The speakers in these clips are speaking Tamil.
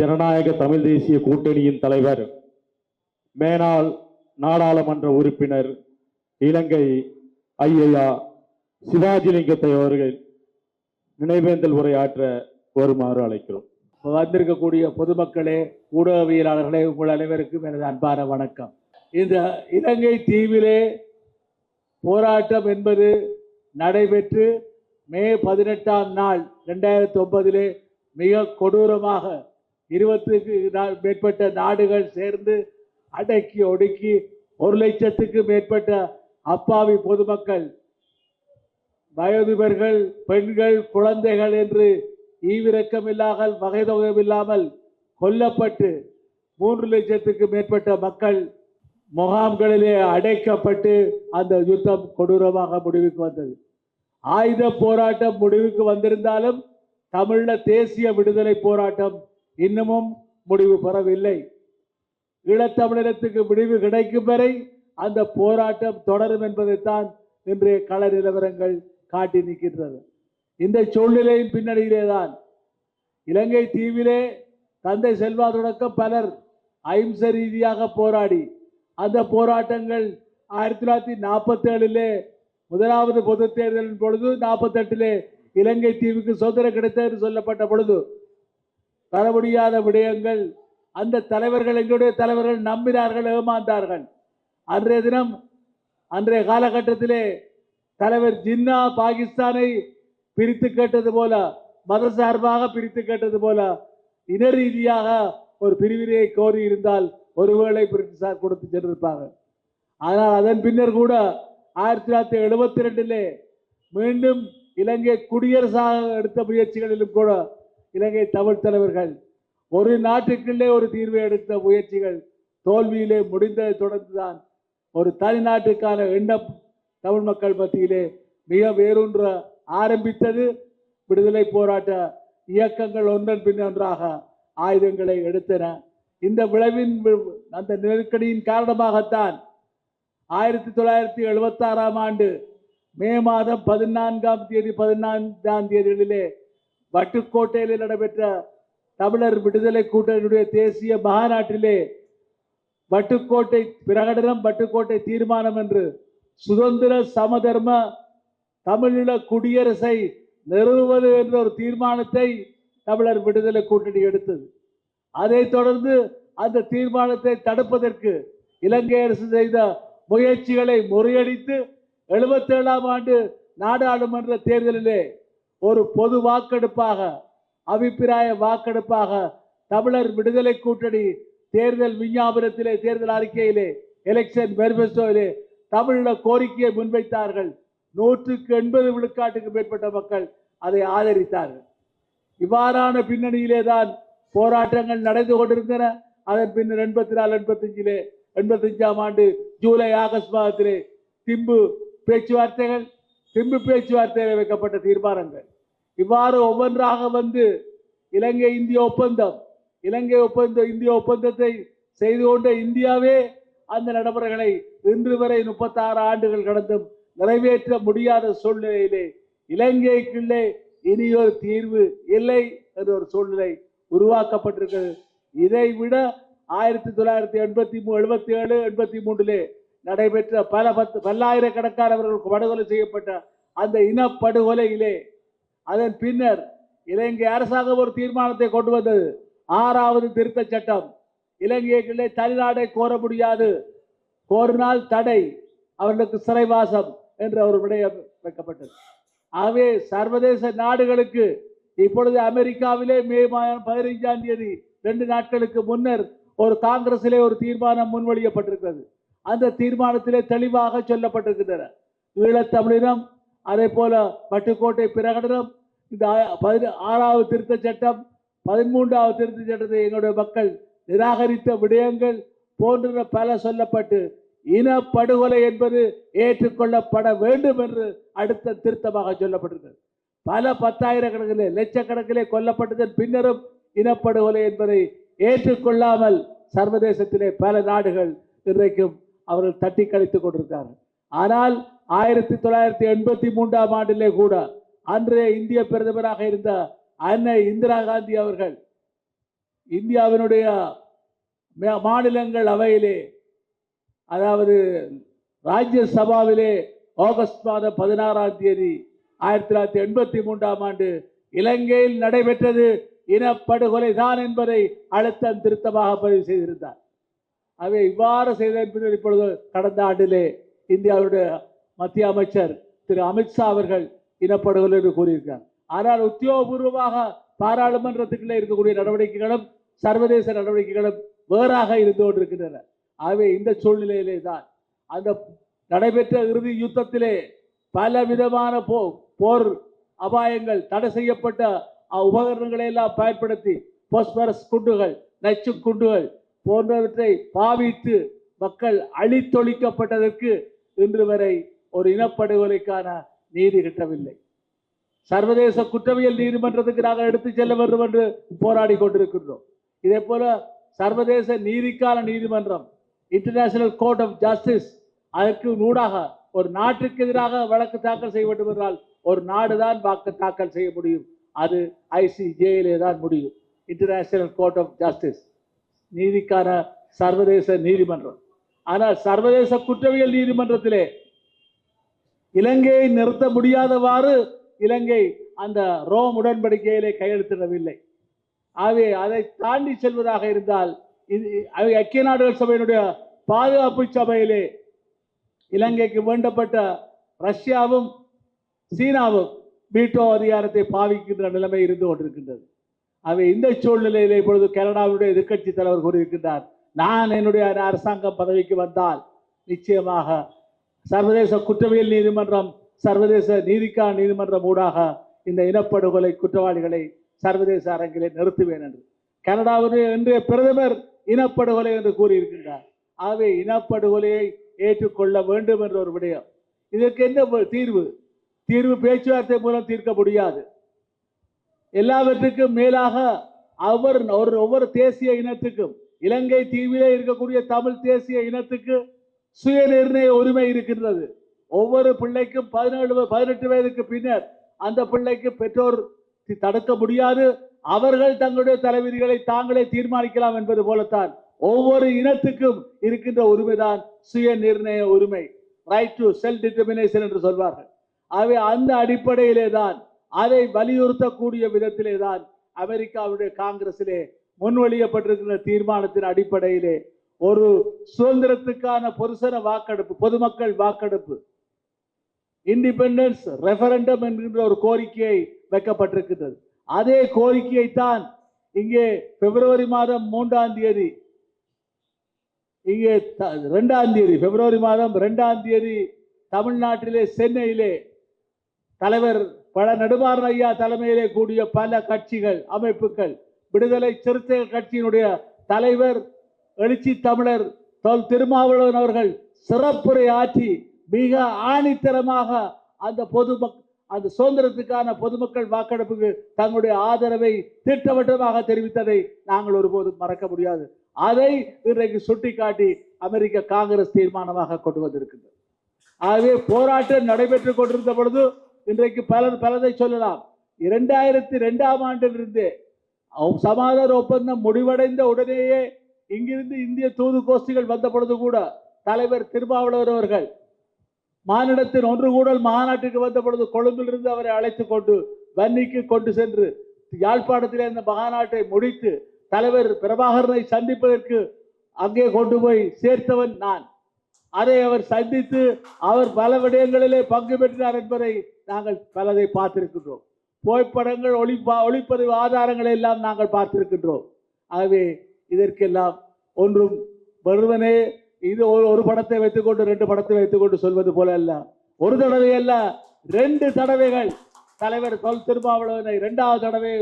ஜனநாயக தமிழ் தேசிய கூட்டணியின் தலைவர் மேனாள் நாடாளுமன்ற உறுப்பினர் இலங்கை ஐயா சிவாஜிலிங்கத்தை அவர்கள் நினைவேந்தல் உரையாற்ற வருமாறு அழைக்கிறோம். வந்திருக்கக்கூடிய பொதுமக்களே ஊடகவியலாளர்களே உங்கள் அனைவருக்கும் எனது அன்பான வணக்கம். இந்த இலங்கை தீவிலே போராட்டம் என்பது நடைபெற்று மே பதினெட்டாம் நாள் ரெண்டாயிரத்தி ஒன்பதிலே மிக கொடூரமாக இருபத்துக்கு நா- மேற்பட்ட நாடுகள் சேர்ந்து அடக்கி ஒடுக்கி ஒரு லட்சத்துக்கு மேற்பட்ட அப்பாவி பொதுமக்கள் வயோதிபர்கள் பெண்கள் குழந்தைகள் என்று ஈவிரக்கமில்லாமல் வகைதொகையில்லாமல் கொல்லப்பட்டு மூன்று லட்சத்துக்கு மேற்பட்ட மக்கள் முகாம்களிலே அடைக்கப்பட்டு அந்த யுத்தம் கொடூரமாக முடிவுக்கு வந்தது. ஆயுத போராட்டம் முடிவுக்கு வந்திருந்தாலும் தமிழ தேசிய விடுதலை போராட்டம் இன்னமும் முடிவு பெறவில்லை. ஈழத்தமிழினத்துக்கு முடிவு கிடைக்கும் வரை அந்த போராட்டம் தொடரும் என்பதைத்தான் இன்றைய கள நிலவரங்கள் காட்டி நிற்கின்றது. இந்த சூழ்நிலையின் பின்னணியிலே தான் இலங்கை தீவிலே தந்தை செல்வா தொடக்கம் பலர் அஹிம்ச ரீதியாக போராடி அந்த போராட்டங்கள் ஆயிரத்தி தொள்ளாயிரத்தி நாற்பத்தேழிலே முதலாவது பொது தேர்தலின் பொழுது நாற்பத்தெட்டிலே இலங்கை தீவுக்கு சுதந்திரம் கிடைத்தது என்று சொல்லப்பட்ட பொழுது தர முடியாத விடயங்கள். அந்த தலைவர்கள் எங்களுடைய தலைவர்கள் நம்பினார்கள் ஏமாந்தார்கள். அன்றைய தினம் அன்றைய காலகட்டத்திலே தலைவர் ஜின்னா பாகிஸ்தானை பிரித்து கேட்டது போல மத சார்பாக பிரித்து கேட்டது போல இன ரீதியாக ஒரு பிரிவினையை கோரி இருந்தால் ஒருவேளை பிரிட்டிஷார் கொடுத்து சென்றிருப்பாங்க ஆனால் அதன் பின்னர் கூட ஆயிரத்தி தொள்ளாயிரத்தி எழுபத்தி ரெண்டிலே மீண்டும் இலங்கை குடியரசாக எடுத்த முயற்சிகளிலும் கூட இலங்கை தமிழ் தலைவர்கள் ஒரு நாட்டுக்குள்ளே ஒரு தீர்வை எடுத்த முயற்சிகள் தோல்வியிலே முடிந்ததை தொடர்ந்துதான் ஒரு தனி நாட்டுக்கான எண்ணம் தமிழ் மக்கள் மத்தியிலே மிக வேரூன்ற ஆரம்பித்தது. விடுதலை போராட்ட இயக்கங்கள் ஒன்றன் பின் ஒன்றாக ஆயுதங்களை எடுத்தன. இந்த விளைவின் அந்த நெருக்கடியின் காரணமாகத்தான் ஆயிரத்தி தொள்ளாயிரத்தி எழுபத்தாறாம் ஆண்டு மே மாதம் பதினான்காம் தேதி பதினான்காம் தேதிகளிலே வட்டுக்கோட்டையில் நடைபெற்ற தமிழர் விடுதலை கூட்டணியுடைய தேசிய மாநாட்டிலே வட்டுக்கோட்டை பிரகடனம் வட்டுக்கோட்டை தீர்மானம் என்று சுதந்திர சமதர்ம தமிழீழ குடியரசை நிறுவுவது என்ற ஒரு தீர்மானத்தை தமிழர் விடுதலை கூட்டணி எடுத்தது. அதைத் தொடர்ந்து அந்த தீர்மானத்தை தடுப்பதற்கு இலங்கை அரசு செய்த முயற்சிகளை முறியடித்து எழுபத்தேழாம் ஆண்டு நாடாளுமன்ற தேர்தலிலே ஒரு பொது வாக்கெடுப்பாக அபிப்பிராய வாக்கெடுப்பாக தமிழர் விடுதலை கூட்டணி தேர்தல் விஞ்ஞாபனத்திலே தேர்தல் அறிக்கையிலே எலெக்ஷன் மேனிஃபெஸ்டோவிலே தமிழ கோரிக்கையை முன்வைத்தார்கள். நூற்றுக்கு எண்பது விழுக்காட்டுக்கு மேற்பட்ட மக்கள் அதை ஆதரித்தார்கள். இவ்வாறான பின்னணியிலே தான் போராட்டங்கள் நடந்து கொண்டிருந்தன. அதன் பின்னர் எண்பத்தி நாலு எண்பத்தஞ்சிலே எண்பத்தஞ்சாம் ஆண்டு ஜூலை ஆகஸ்ட் மாதத்திலே திம்பு பேச்சுவார்த்தைகள் திம்பு பேச்சுவார்த்தையில் வைக்கப்பட்ட தீர்மானங்கள். இவ்வாறு ஒவ்வொன்றாக வந்து இலங்கை இந்திய ஒப்பந்தம் இலங்கை ஒப்பந்த இந்திய ஒப்பந்தத்தை செய்து கொண்ட இந்தியாவே அந்த நடைமுறைகளை இன்று வரை முப்பத்தாறு ஆண்டுகள் கடந்தும் நிறைவேற்ற முடியாத சூழ்நிலையிலே இலங்கைக்குள்ளே இனி ஒரு தீர்வு இல்லை என்ற ஒரு சூழ்நிலை உருவாக்கப்பட்டிருக்கிறது. இதை விட ஆயிரத்தி தொள்ளாயிரத்தி எண்பத்தி மூ எழுபத்தி ஏழு எண்பத்தி மூன்றிலே நடைபெற்ற பல பத்து பல்லாயிரக்கணக்கானவர்களுக்கு படுகொலை செய்யப்பட்ட அந்த இனப்படுகொலையிலே அதன் பின்னர் இலங்கை அரசாங்கம் ஒரு தீர்மானத்தை கொண்டு வந்தது. ஆறாவது திருத்தச் சட்டம். இலங்கைக்குள்ளே தனிநாடை கோர முடியாது. கோரினால் தடை அவர்களுக்கு சிறைவாசம் என்ற ஒரு விடயம் வைக்கப்பட்டது. ஆகவே சர்வதேச நாடுகளுக்கு இப்பொழுது அமெரிக்காவிலே மே மாதம் பதினைஞ்சாம் தேதி ரெண்டு நாட்களுக்கு முன்னர் ஒரு காங்கிரஸிலே ஒரு தீர்மானம் முன்மொழியப்பட்டிருக்கிறது. அந்த தீர்மானத்திலே தெளிவாக சொல்லப்பட்டிருக்கின்றன. ஈழத்தமிழினம் அதே போல பட்டுக்கோட்டை பிரகடனம் இந்த ஆறாவது திருத்த சட்டம் பதிமூன்றாவது திருத்த சட்டத்தை எங்களுடைய மக்கள் நிராகரித்த விடயங்கள் போன்ற பல சொல்லப்பட்டு இனப்படுகொலை என்பது ஏற்றுக்கொள்ளப்பட வேண்டும் என்று அடுத்த திருத்தமாக சொல்லப்பட்டிருக்கிறது. பல பத்தாயிரக்கணக்கிலே லட்சக்கணக்கிலே கொல்லப்பட்டதன் பின்னரும் இனப்படுகொலை என்பதை ஏற்றுக்கொள்ளாமல் சர்வதேசத்திலே பல நாடுகள் இன்றைக்கும் அவர்கள் தட்டி கழித்துக் கொண்டிருக்கிறார்கள். ஆனால் ஆயிரத்தி தொள்ளாயிரத்தி எண்பத்தி மூன்றாம் ஆண்டிலே கூட அன்றைய இந்திய பிரதமராக இருந்த அன்னை இந்திரா காந்தி அவர்கள் இந்தியாவினுடைய மாநிலங்கள் அவையிலே அதாவது ராஜ்யசபாவிலே ஆகஸ்ட் மாதம் பதினாறாம் தேதி ஆயிரத்தி தொள்ளாயிரத்தி எண்பத்தி மூன்றாம் ஆண்டு இலங்கையில் நடைபெற்றது இனப்படுகொலை தான் என்பதை அழுத்தம் திருத்தமாக பதிவு செய்திருந்தார். அவை இவ்வாறு செய்த பின்னர் இப்பொழுது கடந்த ஆண்டிலே இந்தியாவுடைய மத்திய அமைச்சர் திரு அமித்ஷா அவர்கள் இனப்படுகொலை என்று கூறியிருக்கார் ஆனால் உத்தியோகபூர்வமாக பாராளுமன்றத்துக்குள்ளே இருக்கக்கூடிய நடவடிக்கைகளும் சர்வதேச நடவடிக்கைகளும் வேறாக இருந்து கொண்டிருக்கின்றன. ஆகவே இந்த சூழ்நிலையிலே தான் அந்த நடைபெற்ற இறுதி யுத்தத்திலே பல விதமான போ போர் அபாயங்கள் தடை செய்யப்பட்ட உபகரணங்களை எல்லாம் பயன்படுத்தி பொஸ்பரஸ் குண்டுகள் நச்சு குண்டுகள் போன்றவற்றை பாவித்து மக்கள் அழித்தொழிக்கப்பட்டதற்கு இன்று வரை ஒரு இனப்படுகொலைக்கான நீதி கிட்டவில்லை. சர்வதேச குற்றவியல் நீதிமன்றத்துக்கு நாங்கள் எடுத்துச் செல்ல வேண்டும் என்று போராடி கொண்டிருக்கின்றோம். இதே போல சர்வதேச நீதிக்கான நீதிமன்றம் இன்டர்நேஷனல் கோர்ட் ஆஃப் ஜஸ்டிஸ் அதற்கு நூடாக ஒரு நாட்டுக்கு எதிராக வழக்கு தாக்கல் செய்ய வேண்டும் என்றால் ஒரு நாடுதான் வாக்கு தாக்கல் செய்ய முடியும். அது ஐசிஜேயிலே தான் முடியும். இன்டர்நேஷனல் கோர்ட் ஆஃப் ஜஸ்டிஸ் நீதிக்கான சர்வதேச நீதிமன்றம். ஆனால் சர்வதேச குற்றவியல் நீதிமன்றத்திலே இலங்கையை நிறுத்த முடியாதவாறு இலங்கை அந்த ரோம் உடன்படிக்கையிலே கையெழுத்திடவில்லை. ஆகவே அதை தாண்டி செல்வதாக இருந்தால் இது ஐக்கிய நாடுகள் சபையினுடைய பாதுகாப்பு சபையிலே இலங்கைக்கு வேண்டப்பட்ட ரஷ்யாவும் சீனாவும் வீட்டோ அதிகாரத்தை பாவிக்கின்ற நிலைமை இருந்து கொண்டிருக்கின்றது. அவை இந்த சூழ்நிலையில் இப்பொழுது கனடாவுடைய எதிர்கட்சி தலைவர் கூறியிருக்கின்றார். நான் என்னுடைய அரசாங்கம் பதவிக்கு வந்தால் நிச்சயமாக சர்வதேச குற்றவியல் நீதிமன்றம் சர்வதேச நீதிக்கான நீதிமன்றம் ஊடாக இந்த இனப்படுகொலை குற்றவாளிகளை சர்வதேச அரங்கிலே நிறுத்துவேன் என்று. கனடாவுடைய இன்றைய பிரதமர் இனப்படுகொலை என்று கூறியிருக்கின்றார். ஆகவே இனப்படுகொலையை ஏற்றுக்கொள்ள வேண்டும் என்ற ஒரு விடயம். இதற்கு என்ன தீர்வு? தீர்வு பேச்சுவார்த்தை மூலம் தீர்க்க முடியாது. எல்லாவற்றுக்கும் மேலாக அவர் ஒரு ஒவ்வொரு தேசிய இனத்துக்கும் இலங்கை தீவிலே இருக்கக்கூடிய தமிழ் தேசிய இனத்துக்கு சுய நிர்ணய உரிமை இருக்கின்றது. ஒவ்வொரு பிள்ளைக்கும் பதினேழு பதினெட்டு வயதுக்கு பின்னர் அந்த பிள்ளைக்கு பெற்றோர் தடுக்க முடியாது. அவர்கள் தங்களுடைய தலைவிதிகளை தாங்களே தீர்மானிக்கலாம் என்பது போலத்தான் ஒவ்வொரு இனத்துக்கும் இருக்கின்ற உரிமைதான் சுய நிர்ணய உரிமை. ரைட் டு செல்ஃப் டிட்டர்மினேஷன் என்று சொல்வார்கள். ஆகவே அந்த அடிப்படையிலே தான் அதை வலியுறுத்தக்கூடிய விதத்திலே தான் அமெரிக்காவுடைய காங்கிரஸிலே முன்வழியப்பட்டிருக்கிற தீர்மானத்தின் அடிப்படையிலே ஒரு சுதந்திரத்துக்கான பொருசர வாக்கெடுப்பு பொதுமக்கள் வாக்கெடுப்பு இண்டிபெண்டன்ஸ் ரெஃபரண்டம் என்கின்ற ஒரு கோரிக்கையை வைக்கப்பட்டிருக்கின்றது. அதே கோரிக்கையை தான் இங்கே பிப்ரவரி மாதம் மூன்றாம் தேதி இங்கே த- தேதி பிப்ரவரி மாதம் ரெண்டாம் தேதி தமிழ்நாட்டிலே சென்னையிலே தலைவர் பல நெடுமாறன் ஐயா தலைமையிலே கூடிய பல கட்சிகள் அமைப்புகள் விடுதலை சிறுத்தைகள் கட்சியினுடைய தலைவர் எழுச்சி தமிழர் தொல் திருமாவளவன் அவர்கள் சிறப்புரை ஆற்றி மிக ஆணித்தரமாக அந்த பொதுமக் அந்த சுதந்திரத்துக்கான பொதுமக்கள் வாக்கெடுப்புக்கு தங்களுடைய ஆதரவை திட்டவட்டமாக தெரிவித்ததை நாங்கள் ஒருபோதும் மறக்க முடியாது. அதை இன்றைக்கு சுட்டிக்காட்டி அமெரிக்க காங்கிரஸ் தீர்மானமாக கொண்டு வந்திருக்கின்றது. ஆகவே போராட்டம் நடைபெற்றுக் கொண்டிருந்த பொழுது இன்றைக்கு பலர் பலதை சொல்லலாம். இரண்டாயிரத்தி ரெண்டாம் ஆண்டிலிருந்தே சமாதான ஒப்பந்தம் முடிவடைந்த உடனேயே இங்கிருந்து இந்திய தூது கோஷ்டிகள் வந்த பொழுது கூட தலைவர் திருமாவளவர் அவர்கள் மாநிலத்தின் ஒன்று கூடல் மாநாட்டுக்கு வந்த பொழுது கொழும்பிலிருந்து அவரை அழைத்து கொண்டு வன்னிக்கு கொண்டு சென்று யாழ்ப்பாணத்திலே அந்த மாநாட்டை முடித்து தலைவர் பிரபாகரனை சந்திப்பதற்கு அங்கே கொண்டு போய் சேர்த்தவன் நான். அதை அவர் சந்தித்து அவர் பல விடயங்களிலே பங்கு பெற்றார் என்பதை நாங்கள் பலதை பார்த்திருக்கின்றோம். புகைப்படங்கள் ஒளிப்பா ஒளிப்பதிவு ஆதாரங்களை எல்லாம் நாங்கள் பார்த்திருக்கின்றோம். ஆகவே இதற்கெல்லாம் ஒன்றும் வெறுமனே இது ஒரு ஒரு படத்தை வைத்துக்கொண்டு ரெண்டு படத்தை வைத்துக்கொண்டு சொல்வது போல அல்ல. ஒரு தடவை அல்ல ரெண்டு தடவைகள் தலைவர் சொல் திருமாவளவனை இரண்டாவது தடவை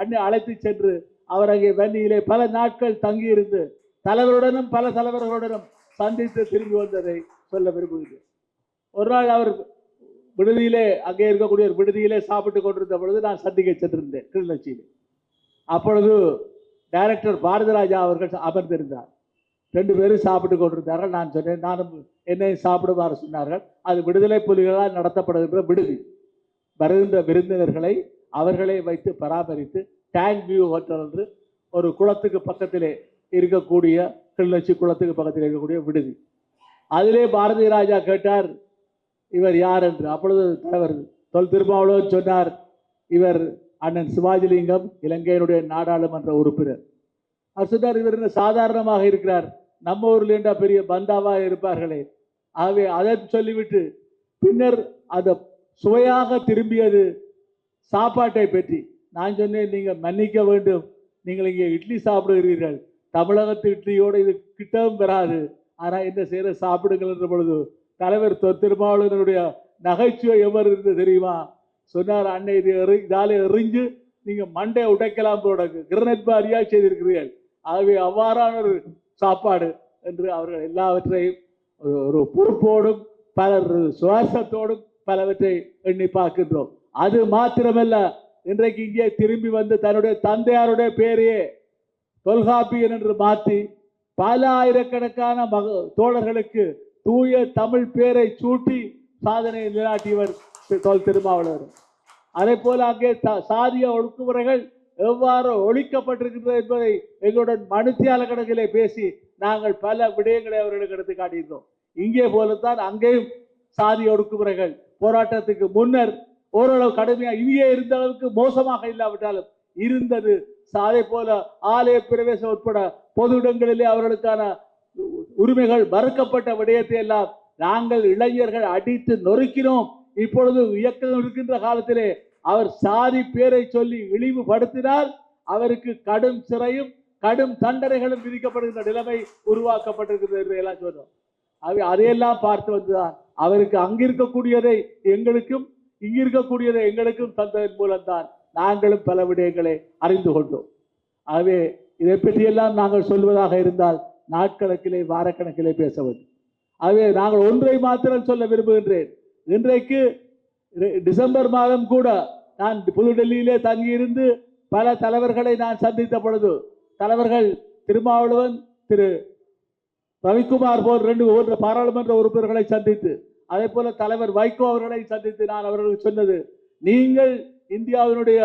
அண்ணி அழைத்து சென்று அவர் அங்கே வன்னியிலே பல நாட்கள் தங்கியிருந்து தலைவருடனும் பல தலைவர்களுடனும் சந்தித்து திரும்பி வந்ததை சொல்ல விரும்புகிறேன். ஒரு நாள் அவர் விடுதியிலே அங்கே இருக்கக்கூடிய ஒரு விடுதியிலே சாப்பிட்டு கொண்டிருந்த பொழுது நான் சந்திக்க சென்றிருந்தேன் கிளிநொச்சியிலே அப்பொழுது டைரக்டர் பாரதிராஜா அவர்கள் அமர்ந்திருந்தார். ரெண்டு பேரும் சாப்பிட்டு கொண்டிருந்தார்கள். நான் சொன்னேன் நானும் என்னையும் சாப்பிடுமாறு சொன்னார்கள். அது விடுதலை புலிகளால் நடத்தப்படுகின்ற விடுதி. வருகின்ற விருந்தினர்களை அவர்களே வைத்து பராமரித்து டேங்க் வியூ ஹோட்டல் என்று ஒரு குளத்துக்கு பக்கத்திலே இருக்கக்கூடிய கிளிநொச்சி குளத்துக்கு பக்கத்தில் இருக்கக்கூடிய விடுதி. அதிலே பாரதி ராஜா கேட்டார் இவர் யார் என்று அப்பொழுது தலைவர் தொல் திருமாவளவன் சொன்னார். இவர் அண்ணன் சிவாஜிலிங்கம் இலங்கையினுடைய நாடாளுமன்ற உறுப்பினர். அவர் சொன்னார் இவர் என்ன சாதாரணமாக இருக்கிறார். நம்ம ஊரில் என்றா பெரிய பந்தாவா இருப்பார்களே? ஆகவே அதை சொல்லிவிட்டு பின்னர் அந்த சுவையாக திரும்பியது சாப்பாட்டை பற்றி. நான் சொன்னேன் நீங்கள் மன்னிக்க வேண்டும். நீங்கள் இங்கே இட்லி சாப்பிடுகிறீர்கள். தமிழகத்து இட்லியோடு இது கிட்டவும் பெறாது ஆனால் என்ன செய்கிற சாப்பிடுங்கள் என்ற பொழுது தலைவர் திருமாவளவனுடைய நகைச்சுவை எவர் இருந்து தெரியுமா? சொன்னார் அன்னை இது எறி இதாலே எறிஞ்சு நீங்கள் மண்டையை உடைக்கலாம் போட கிரனட் பாரியா செய்திருக்கிறீர்கள். ஆகவே அவ்வாறான ஒரு சாப்பாடு என்று அவர்கள் எல்லாவற்றையும் ஒரு- ஒரு பொறுப்போடும் பலர் சுவாசத்தோடும் பலவற்றை எண்ணி பார்க்கின்றோம். அது மாத்திரமல்ல இன்றைக்கு இங்கே திரும்பி வந்து தன்னுடைய தந்தையாருடைய பேரையே தொல்காப்பியன் என்று மாற்றி பல ஆயிரக்கணக்கான மக தோழர்களுக்கு தூய தமிழ் பேரை சூட்டி சாதனை நிலாட்டியவர் தொல் திருமாவளவர். அதே போல அங்கே சாதிய ஒடுக்குமுறைகள் எவ்வாறு ஒழிக்கப்பட்டிருக்கின்றது என்பதை எங்களுடன் மனுத்தியால கணக்கிலே பேசி நாங்கள் பல விடயங்களை அவர்களுக்கு எடுத்து காட்டியிருந்தோம் இங்கே போலத்தான் அங்கேயும் சாதி ஒடுக்குமுறைகள் போராட்டத்துக்கு முன்னர் ஓரளவு கடுமையா இங்கே இருந்த அளவுக்கு மோசமாக இல்லாவிட்டாலும் இருந்தது. அதே போல ஆலய பிரவேசம் உட்பட பொது இடங்களிலே அவர்களுக்கான உரிமைகள் மறுக்கப்பட்ட விடயத்தை எல்லாம் நாங்கள் இளைஞர்கள் அடித்து நொறுக்கினோம். இப்பொழுது இயக்கம் இருக்கின்ற காலத்திலே அவர் சாதி பேரை சொல்லி இழிவுபடுத்தினால் அவருக்கு கடும் சிறையும் கடும் தண்டனைகளும் விதிக்கப்படுகின்ற நிலைமை உருவாக்கப்பட்டிருக்கிறது என்று எல்லாம் சொன்னோம் அவை அதையெல்லாம் பார்த்து வந்துதான் அவருக்கு அங்கிருக்கக்கூடியதை எங்களுக்கும் இங்கிருக்கக்கூடியதை எங்களுக்கும் தந்ததன் மூலம்தான் நாங்களும் பல விடயங்களை அறிந்து கொண்டோம். ஆகவே இதை பற்றியெல்லாம் நாங்கள் சொல்வதாக இருந்தால் நாட்கணக்கிலே வாரக்கணக்கிலே பேச வேண்டும். ஆகவே நாங்கள் ஒன்றை மாத்திரம் சொல்ல விரும்புகின்றேன். இன்றைக்கு டிசம்பர் மாதம் கூட நான் புதுடெல்லியிலே தங்கியிருந்து பல தலைவர்களை நான் சந்தித்த பொழுது தலைவர்கள் திருமாவளவன் திரு ரவிக்குமார் போல் ரெண்டு ஒன்று பாராளுமன்ற உறுப்பினர்களை சந்தித்து அதே போல தலைவர் வைகோ அவர்களை சந்தித்து நான் அவர்களுக்கு சொன்னது நீங்கள் இந்தியாவினுடைய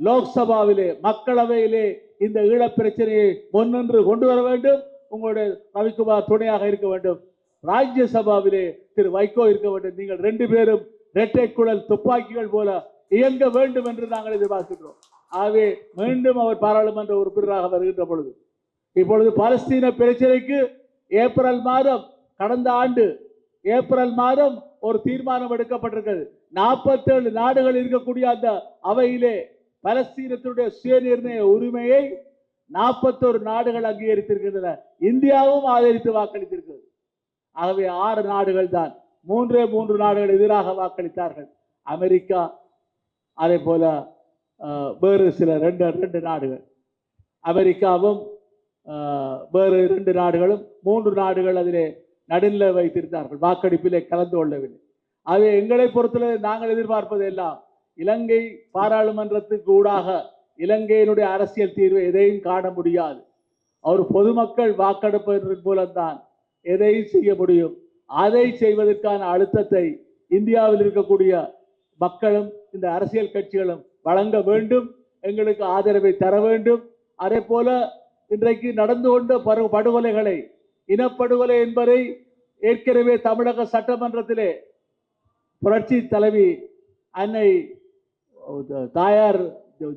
லோக்சபாவிலே மக்களவையிலே இந்த ஈழப் பிரச்சனையை முன்னின்று கொண்டு வர வேண்டும். உங்களுடைய ரவிக்குமார் துணையாக இருக்க வேண்டும். ராஜ்யசபாவிலே திரு வைகோ இருக்க வேண்டும். நீங்கள் ரெண்டு பேரும் இரட்டை குழல் துப்பாக்கிகள் போல இயங்க வேண்டும் என்று நாங்கள் எதிர்பார்க்கின்றோம். ஆகவே மீண்டும் அவர் பாராளுமன்ற உறுப்பினராக வருகின்ற பொழுது இப்பொழுது பாலஸ்தீன பிரச்சனைக்கு ஏப்ரல் மாதம் கடந்த ஆண்டு ஏப்ரல் மாதம் ஒரு தீர்மானம் எடுக்கப்பட்டிருக்கிறது. நாற்பத்தேழு நாடுகள் இருக்கக்கூடிய அந்த அவையிலே பலஸ்தீனத்தினுடைய சுயநிர்ணய உரிமையை நாற்பத்தோரு நாடுகள் அங்கீகரித்திருக்கின்றன. இந்தியாவும் ஆதரித்து வாக்களித்திருக்கிறது. ஆகவே ஆறு நாடுகள் தான் மூன்றே மூன்று நாடுகள் எதிராக வாக்களித்தார்கள். அமெரிக்கா அதே போல வேறு சில ரெண்டு ரெண்டு நாடுகள். அமெரிக்காவும் வேறு இரண்டு நாடுகளும் மூன்று நாடுகள் அதிலே நடுநிலை வைத்திருந்தார்கள். வாக்கெடுப்பிலே கலந்து கொள்ளவில்லை. அது எங்களை பொறுத்தவரை நாங்கள் எதிர்பார்ப்பது எல்லாம் இலங்கை பாராளுமன்றத்துக்கு ஊடாக இலங்கையினுடைய அரசியல் தீர்வை எதையும் காண முடியாது. அவர் பொதுமக்கள் வாக்கெடுப்பதன் மூலம்தான் எதையும் செய்ய முடியும். அதை செய்வதற்கான அழுத்தத்தை இந்தியாவில் இருக்கக்கூடிய மக்களும் இந்த அரசியல் கட்சிகளும் வழங்க வேண்டும் எங்களுக்கு ஆதரவை தர வேண்டும். அதே போல இன்றைக்கு நடந்து கொண்ட பரு படுகொலைகளை இனப்படுகொலை என்பதை ஏற்கனவே தமிழக சட்டமன்றத்திலே புரட்சி தலைவி அன்னை தாயார்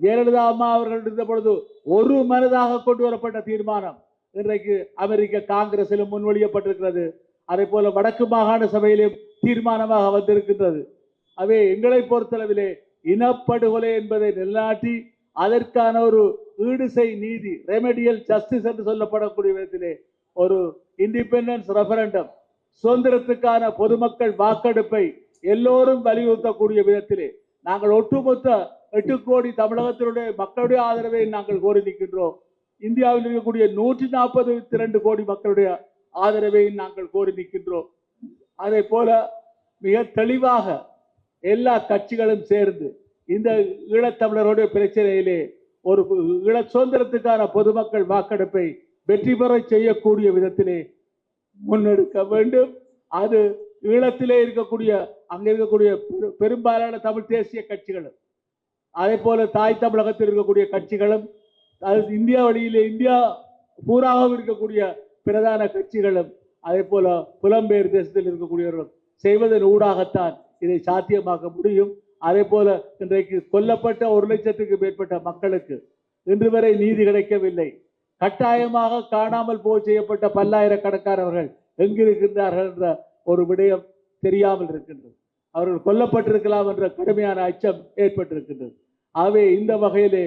ஜெயலலிதா அம்மா அவர்கள் இருந்த பொழுது ஒரு மனதாக கொண்டு வரப்பட்ட தீர்மானம் இன்றைக்கு அமெரிக்க காங்கிரசிலும் முன்மொழியப்பட்டிருக்கிறது. அதே போல வடக்கு மாகாண சபையிலும் தீர்மானமாக வந்திருக்கின்றது. அவை எங்களை பொறுத்தளவிலே இனப்படுகொலை என்பதை நிலைநாட்டி அதற்கான ஒரு ஈடுசை நீதி ரெமெடியல் ஜஸ்டிஸ் என்று சொல்லப்படக்கூடிய விதத்திலே ஒரு இண்டிபெண்டன்ஸ் ரெஃபரண்டம் சுதந்திரத்துக்கான பொதுமக்கள் வாக்கெடுப்பை எல்லோரும் வலியுறுத்தக்கூடிய விதத்திலே நாங்கள் ஒட்டுமொத்த எட்டு கோடி தமிழகத்தினுடைய மக்களுடைய ஆதரவை நாங்கள் கோரி நிற்கின்றோம். இந்தியாவில் இருக்கக்கூடிய நூற்றி நாற்பது இரண்டு கோடி மக்களுடைய ஆதரவை நாங்கள் கோரி நிற்கின்றோம். அதே போல மிக தெளிவாக எல்லா கட்சிகளும் சேர்ந்து இந்த ஈழத்தமிழருடைய பிரச்சனையிலே ஒரு ஈழ சுதந்திரத்துக்கான பொதுமக்கள் வாக்கெடுப்பை வெற்றி பெற செய்யக்கூடிய விதத்திலே முன்னெடுக்க வேண்டும். அது ஈழத்திலே இருக்கக்கூடிய அங்கே இருக்கக்கூடிய பெரும்பாலான தமிழ் தேசிய கட்சிகளும் அதே போல தாய் தமிழகத்தில் இருக்கக்கூடிய கட்சிகளும் அது இந்தியா வழியிலே இந்தியா பூராகவும் இருக்கக்கூடிய பிரதான கட்சிகளும் அதே போல புலம்பெயர் தேசத்தில் இருக்கக்கூடியவர்கள் செய்வதன் ஊடாகத்தான் இதை சாத்தியமாக்க முடியும். அதே போல இன்றைக்கு கொல்லப்பட்ட ஒரு லட்சத்துக்கு மேற்பட்ட மக்களுக்கு இன்று வரை நீதி கிடைக்கவில்லை. கட்டாயமாக காணாமல் போய் செய்யப்பட்ட பல்லாயிரக்கணக்கானவர்கள் எங்கிருக்கின்றார்கள் என்ற ஒரு விடயம் தெரியாமல் இருக்கின்றது. அவர்கள் கொல்லப்பட்டிருக்கலாம் என்ற கடுமையான அச்சம் ஏற்பட்டிருக்கின்றது. ஆகவே இந்த வகையிலே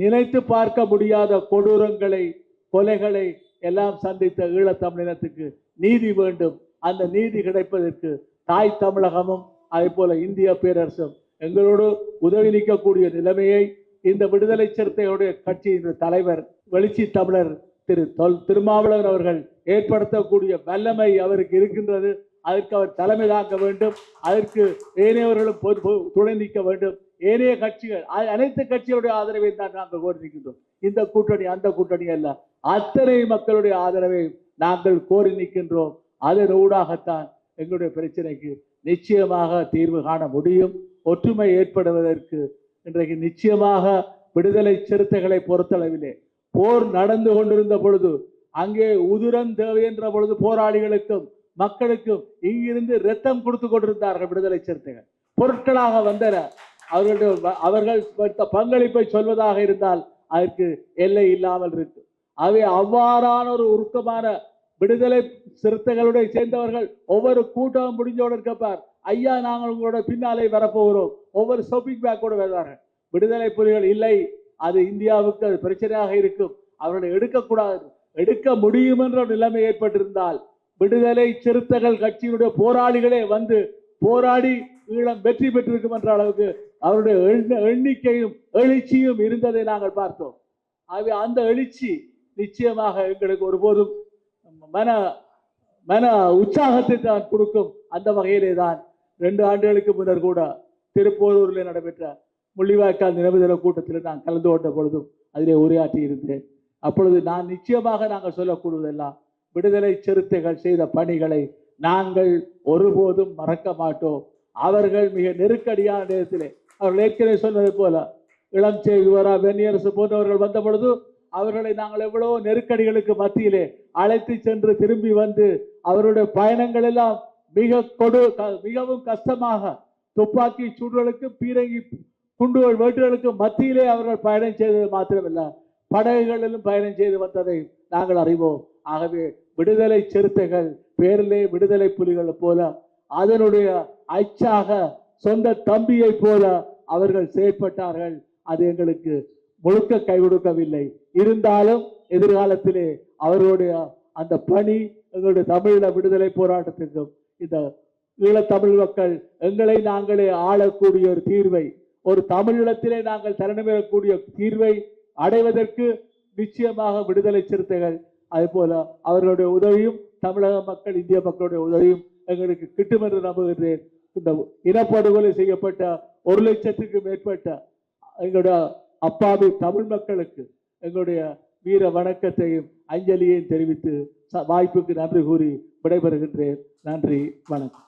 நினைத்து பார்க்க முடியாத கொடூரங்களை கொலைகளை எல்லாம் சந்தித்த ஈழத்தமிழினத்துக்கு நீதி வேண்டும். அந்த நீதி கிடைப்பதற்கு தாய் தமிழகமும் அதே போல இந்திய பேரரசும் எங்களோடு உதவி நிற்கக்கூடிய நிலைமையை இந்த விடுதலை சிறுத்தைகளுடைய கட்சியின் தலைவர் வெளிச்சி தமிழர் திரு தொல் திருமாவளவன் அவர்கள் ஏற்படுத்தக்கூடிய வல்லமை அவருக்கு இருக்கின்றது. அதற்கு அவர் தலைமை வேண்டும். அதற்கு ஏனையவர்களும் பொது- துணை நிற்க வேண்டும். ஏனைய கட்சிகள் அனைத்து கட்சிகளுடைய ஆதரவை தான் நாங்கள் கோரிக்கின்றோம் இந்த கூட்டணி அந்த கூட்டணி அல்ல. அத்தனை மக்களுடைய ஆதரவை நாங்கள் கோரி நிற்கின்றோம். அதன் ஊடாகத்தான் எங்களுடைய பிரச்சனைக்கு நிச்சயமாக தீர்வு காண முடியும். ஒற்றுமை ஏற்படுவதற்கு இன்றைக்கு நிச்சயமாக விடுதலை சிறுத்தைகளை பொறுத்தளவிலே போர் நடந்து கொண்டிருந்த பொழுது அங்கே உதிரம் தேவை என்ற பொழுது போராளிகளுக்கும் மக்களுக்கும் இங்கிருந்து ரத்தம் கொடுத்து கொண்டிருந்தார்கள் விடுதலை சிறுத்தைகள். பொருட்களாக வந்தன. அவர்களுடைய அவர்கள் பங்களிப்பை சொல்வதாக இருந்தால் அதற்கு எல்லை இல்லாமல் இருக்கு. அவை அவ்வாறான ஒரு உருக்கமான விடுதலை சிறுத்தைகளுடைய சேர்ந்தவர்கள் ஒவ்வொரு கூட்டம் முடிஞ்சோடு இருக்கப்பார் ஐயா நாங்கள் உங்களோட பின்னாலே வரப்போகிறோம். ஒவ்வொரு ஷாப்பிங் பேக்கோடு வருவார்கள். விடுதலை புலிகள் இல்லை. அது இந்தியாவுக்கு அது பிரச்சனையாக இருக்கும். அவர்களை எடுக்கக்கூடாது. எடுக்க முடியும் என்ற நிலைமை ஏற்பட்டிருந்தால் விடுதலை சிறுத்தைகள் கட்சியினுடைய போராளிகளே வந்து போராடி ஈழம் வெற்றி பெற்றிருக்கும் என்ற அளவுக்கு அவருடைய எண்ண- எண்ணிக்கையும் எழுச்சியும் இருந்ததை நாங்கள் பார்த்தோம். ஆகவே அந்த எழுச்சி நிச்சயமாக எங்களுக்கு ஒருபோதும் மன மன உற்சாகத்தை தான் கொடுக்கும். அந்த வகையிலே தான் ரெண்டு ஆண்டுகளுக்கு முன்னர் கூட திருப்போரூரில் நடைபெற்ற முள்ளிவாய்க்கால் நினைவு தின கூட்டத்தில் நான் கலந்து கொண்ட பொழுதும் அதிலே உரையாற்றி இருந்தேன். அப்பொழுது நான் நிச்சயமாக நாங்கள் சொல்லக்கூடுவதெல்லாம் விடுதலை சிறுத்தைகள் செய்த பணிகளை நாங்கள் ஒருபோதும் மறக்க மாட்டோம். அவர்கள் மிக நெருக்கடியான நேரத்திலே அவர்கள் ஏற்கனவே சொன்னது போல இளம் விவரா வெண்ணியரசு போன்றவர்கள் வந்த பொழுது அவர்களை நாங்கள் எவ்வளவோ நெருக்கடிகளுக்கு மத்தியிலே அழைத்து சென்று திரும்பி வந்து அவருடைய பயணங்கள் எல்லாம் மிக கொடு க- மிகவும் கஷ்டமாக துப்பாக்கி சூடுகளுக்கு பீரங்கி குண்டுகள் வேட்டுகளுக்கு மத்தியிலே அவர்கள் பயணம் செய்தது மாத்திரமல்ல. படகுகளிலும் பயணம் செய்து வந்ததை நாங்கள் அறிவோம். ஆகவே விடுதலை சிறுத்தைகள் பேரிலே விடுதலை புலிகள் போல அதனுடைய அச்சாக சொந்த தம்பியை போல அவர்கள் செயற்பட்டார்கள். அது எங்களுக்கு முழுக்க கை கொடுக்கவில்லை இருந்தாலும் எதிர்காலத்திலே அவர்களுடைய அந்த பணி எங்களுடைய தமிழீழ விடுதலை போராட்டத்திற்கும் இந்த ஈழத்தமிழ் மக்கள் எங்களை நாங்களே ஆளக்கூடிய ஒரு தீர்வை ஒரு தமிழீழத்திலே நாங்கள் தலைமையக்கூடிய தீர்வை அடைவதற்கு நிச்சயமாக விடுதலை சிறுத்தைகள் அதுபோல அவர்களுடைய உதவியும் தமிழக மக்கள் இந்திய மக்களுடைய உதவியும் எங்களுக்கு கிட்டும் என்று நம்புகின்றேன். இந்த இனப்படுகொலை செய்யப்பட்ட ஒரு லட்சத்துக்கு மேற்பட்ட எங்களுடைய அப்பாவி தமிழ் மக்களுக்கு எங்களுடைய வீர வணக்கத்தையும் அஞ்சலியையும் தெரிவித்து ச- வாய்ப்புக்கு நன்றி கூறி விடைபெறுகின்றேன். நன்றி வணக்கம்.